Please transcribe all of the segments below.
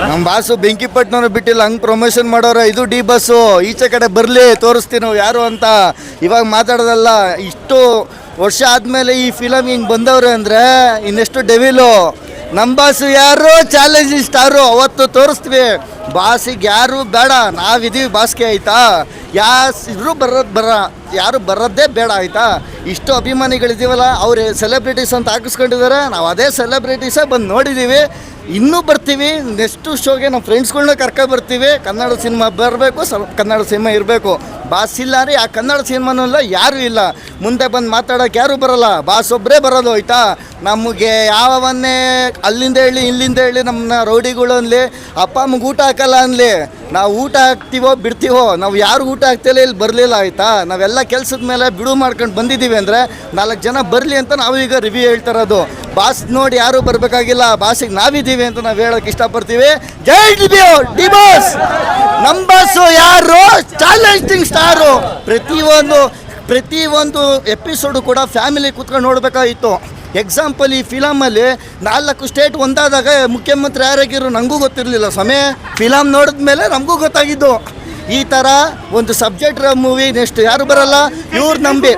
ನಮ್ಮ ಬಾಸು ಬೆಂಕಿಪಟ್ಟಣವ್ರು ಬಿಟ್ಟಿಲ್ಲ, ಹಂಗೆ ಪ್ರಮೋಷನ್ ಮಾಡೋರ, ಇದು ಡಿ ಬಸ್ಸು ಈಚೆ ಕಡೆ ಬರಲಿ, ತೋರಿಸ್ತೀನಿ ಯಾರು ಅಂತ. ಇವಾಗ ಮಾತಾಡೋದಲ್ಲ, ಇಷ್ಟು ವರ್ಷ ಆದಮೇಲೆ ಈ ಫಿಲಮ್ ಹಿಂಗೆ ಬಂದವ್ರೆ ಅಂದರೆ ಇನ್ನೆಷ್ಟು ಡೆವಿಲು ನಮ್ಮ ಬಾಸು ಯಾರು ಚಾಲೆಂಜ್ ಸ್ಟಾರು ಅವತ್ತು ತೋರಿಸ್ತೀವಿ. ಬಾಸಿಗೆ ಯಾರು ಬೇಡ, ನಾವಿದೀವಿ ಬಾಸ್ಗೆ ಆಯ್ತಾ? ಯಾರು ಬರೋದು ಬರ, ಯಾರು ಬರೋದೇ ಬೇಡ ಆಯ್ತಾ? ಇಷ್ಟು ಅಭಿಮಾನಿಗಳಿದ್ದೀವಲ್ಲ ಅವ್ರು ಸೆಲೆಬ್ರಿಟೀಸ್ ಅಂತ ಹಾಕಿಸ್ಕೊಂಡಿದ್ದಾರೆ ನಾವು ಅದೇ ಸೆಲೆಬ್ರಿಟೀಸೇ ಬಂದು ನೋಡಿದ್ದೀವಿ ಇನ್ನೂ ಬರ್ತೀವಿ. ನೆಕ್ಸ್ಟು ಶೋಗೆ ನಮ್ಮ ಫ್ರೆಂಡ್ಸ್ಗಳನ್ನ ಕರ್ಕೊಂಡು ಬರ್ತೀವಿ. ಕನ್ನಡ ಸಿನಿಮಾ ಬರಬೇಕು, ಸ್ವಲ್ಪ ಕನ್ನಡ ಸಿನಿಮಾ ಇರಬೇಕು. ಬಾಸ್ ಇಲ್ಲ ರೀ, ಆ ಕನ್ನಡ ಸಿನಿಮಾನೂ ಇಲ್ಲ ಯಾರೂ ಇಲ್ಲ. ಮುಂದೆ ಬಂದು ಮಾತಾಡೋಕೆ ಯಾರೂ ಬರಲ್ಲ. ಬಾಸ್ ಒಬ್ಬರೇ ಬರೋದು ಹೋಯ್ತಾ ನಮಗೆ ಯಾವನ್ನೇ ಅಲ್ಲಿಂದ ಹೇಳಿ, ಇಲ್ಲಿಂದ ಹೇಳಿ ನಮ್ಮನ್ನ ರೌಡಿಗಳು ಅನ್ಲಿ, ಅಪ್ಪ ಅಮ್ಮಗೆ ಊಟ ಹಾಕಲ್ಲ ಅನ್ಲಿ. ನಾವು ಊಟ ಹಾಕ್ತೀವೋ, ಬಿಡ್ತೀವೋ, ನಾವು ಯಾರು ಊಟ ಹಾಕ್ತಿಲ್ಲ, ಇಲ್ಲಿ ಬರಲಿಲ್ಲ, ಆಯಿತಾ? ನಾವೆಲ್ಲ ಕೆಲಸದ ಮೇಲೆ ಬಿಡು ಮಾಡ್ಕೊಂಡು ಬಂದಿದ್ದೀವಿ ಅಂದರೆ ನಾಲ್ಕು ಜನ ಬರಲಿ ಅಂತ ನಾವು ಈಗ ರಿವ್ಯೂ ಹೇಳ್ತಾ ಇರೋದು. ಬಾಸ್ ನೋಡಿ ಯಾರು ಬರಬೇಕಾಗಿಲ್ಲ, ಬಾಸಿಗೆ ನಾವಿದ್ದೀವಿ ಅಂತ ನಾವು ಹೇಳೋಕೆ ಇಷ್ಟಪಡ್ತೀವಿ. ಜೈ ಡಿ ಡಿ ಬಾಸ್ ನಮ್ಮ ಬಾಸು ಯಾರು? Challenging star. ಪ್ರತಿಯೊಂದು ಪ್ರತಿಯೊಂದು ಎಪಿಸೋಡು ಕೂಡ ಫ್ಯಾಮಿಲಿ ಕೂತ್ಕೊಂಡು ನೋಡಬೇಕಾಗಿತ್ತು. ಎಕ್ಸಾಂಪಲ್ ಈ ಫಿಲಮಲ್ಲಿ ನಾಲ್ಕು ಸ್ಟೇಟ್ ಒಂದಾದಾಗ ಮುಖ್ಯಮಂತ್ರಿ ಯಾರಾಗಿರೋ ನನಗೂ ಗೊತ್ತಿರಲಿಲ್ಲ ಸಮಯ ಫಿಲಮ್ ನೋಡಿದ್ಮೇಲೆ ನಮಗೂ ಗೊತ್ತಾಗಿದ್ದು. ಈ ಥರ ಒಂದು ಸಬ್ಜೆಕ್ಟ್ ಮೂವಿ ನೆಕ್ಸ್ಟ್ ಯಾರು ಬರಲ್ಲ? ಇವ್ರು ನಂಬಿ.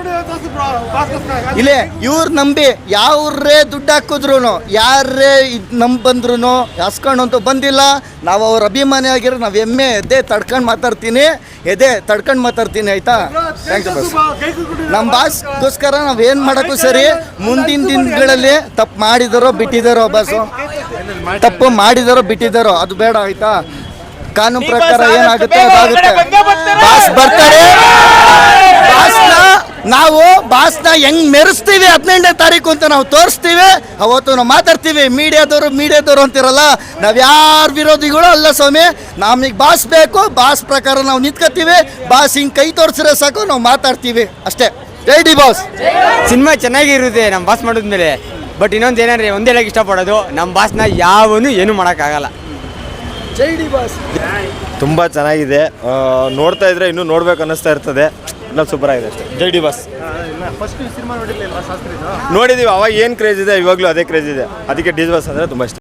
ಇಲ್ಲೇ, ಇವ್ರು ನಂಬಿ. ಯಾವ್ರೇ ದುಡ್ಡು ಹಾಕಿದ್ರು ಯಾರೇ ನಂಬಿ ಬಂದ್ರು ಹಸ್ಕೊಂಡಂತೂ ಬಂದಿಲ್ಲ. ನಾವು ಅವ್ರ ಅಭಿಮಾನಿ ಆಗಿರೋ, ನಾವು ಎಮ್ಮೆ ಎದೆ ತಡ್ಕೊಂಡು ಮಾತಾಡ್ತೀನಿ. ಎದೆ ತಡ್ಕೊಂಡು ಮಾತಾಡ್ತೀನಿ, ಆಯ್ತಾ? ಥ್ಯಾಂಕ್ ಯು ಬಾಸ್ ನಮ್ಮ ಬಾಸ್ಗೋಸ್ಕರ ನಾವು ಏನು ಮಾಡೋಕ್ಕೂ ಸರಿ. ಮುಂದಿನ ದಿನಗಳಲ್ಲಿ ತಪ್ಪು ಮಾಡಿದಾರೋ ಬಿಟ್ಟಿದ್ದಾರೋ ಬಾಸು ತಪ್ಪು ಮಾಡಿದಾರೋ ಬಿಟ್ಟಿದ್ದಾರೋ ಅದು ಬೇಡ, ಆಯ್ತಾ? ಕಾನೂನು ಪ್ರಕಾರ ಏನಾಗುತ್ತೆ ಅದಾಗುತ್ತೆ? ಬಾಸ್ ಬರ್ತಾರೆ. ಬಾಸ್ನ ನಾವು ಬಾಸ್ನ ಹೆಂಗ್ ಮೆರೆಸ್ತೀವಿ ಹದಿನೆಂಟನೇ ತಾರೀಕು ಅಂತ ನಾವು ತೋರಿಸ್ತೀವಿ. ಅವತ್ತು ನಾವು ಮಾತಾಡ್ತೀವಿ ಮೀಡಿಯಾದವರು ಮೀಡಿಯಾದವರು ಅಂತಿರಲ್ಲ ನಾವು ಯಾರ ವಿರೋಧಿಗಳು ಅಲ್ಲ ಸ್ವಾಮಿ ನಮಗೆ ಬಾಸ್ ಬೇಕು ಬಾಸ್ ಪ್ರಕಾರ ನಾವು ನಿಂತ್ಕೋತೀವಿ ಬಾಸ್ ಹಿಂಗೆ ಕೈ ತೋರಿಸಿದ್ರೆ ಸಾಕು ನಾವು ಮಾತಾಡ್ತೀವಿ ಅಷ್ಟೇ. ಜೈ ಡಿ ಬಾಸ್. ಸಿನಿಮಾ ಚೆನ್ನಾಗಿರುತ್ತೆ ನಮ್ಮ ಬಾಸ್ ಮಾಡಿದ್ಮೇಲೆ. ಬಟ್ ಇನ್ನೊಂದು ಏನಂದ್ರೆ ಒಂದೇ ಹೇಳಕ್ಕೆ ಇಷ್ಟಪಡೋದು ನಮ್ಮ ಬಾಸ್ನ ಯಾವನು ಏನು ಮಾಡೋಕ್ಕಾಗಲ್ಲ. ಜೈ ಡಿ ಬಾಸ್ ತುಂಬ ಚೆನ್ನಾಗಿದೆ. ನೋಡ್ತಾ ಇದ್ರೆ ಇನ್ನೂ ನೋಡ್ಬೇಕು ಅನ್ನಿಸ್ತಾ ಇರ್ತದೆ. ಎಲ್ಲ ಸೂಪರ್ ಆಗಿದೆ ಅಷ್ಟೇ. ಜೈ ಡಿ ಬಾಸ್ ನೋಡಿದೀವಿ ಅವಾಗ ಏನು ಕ್ರೇಜ್ ಇದೆ ಇವಾಗಲೂ ಅದೇ ಕ್ರೇಜ್ ಇದೆ. ಅದಕ್ಕೆ ಡಿ ಬಾಸ್ ಅಂದ್ರೆ ತುಂಬಾ ಇಷ್ಟ.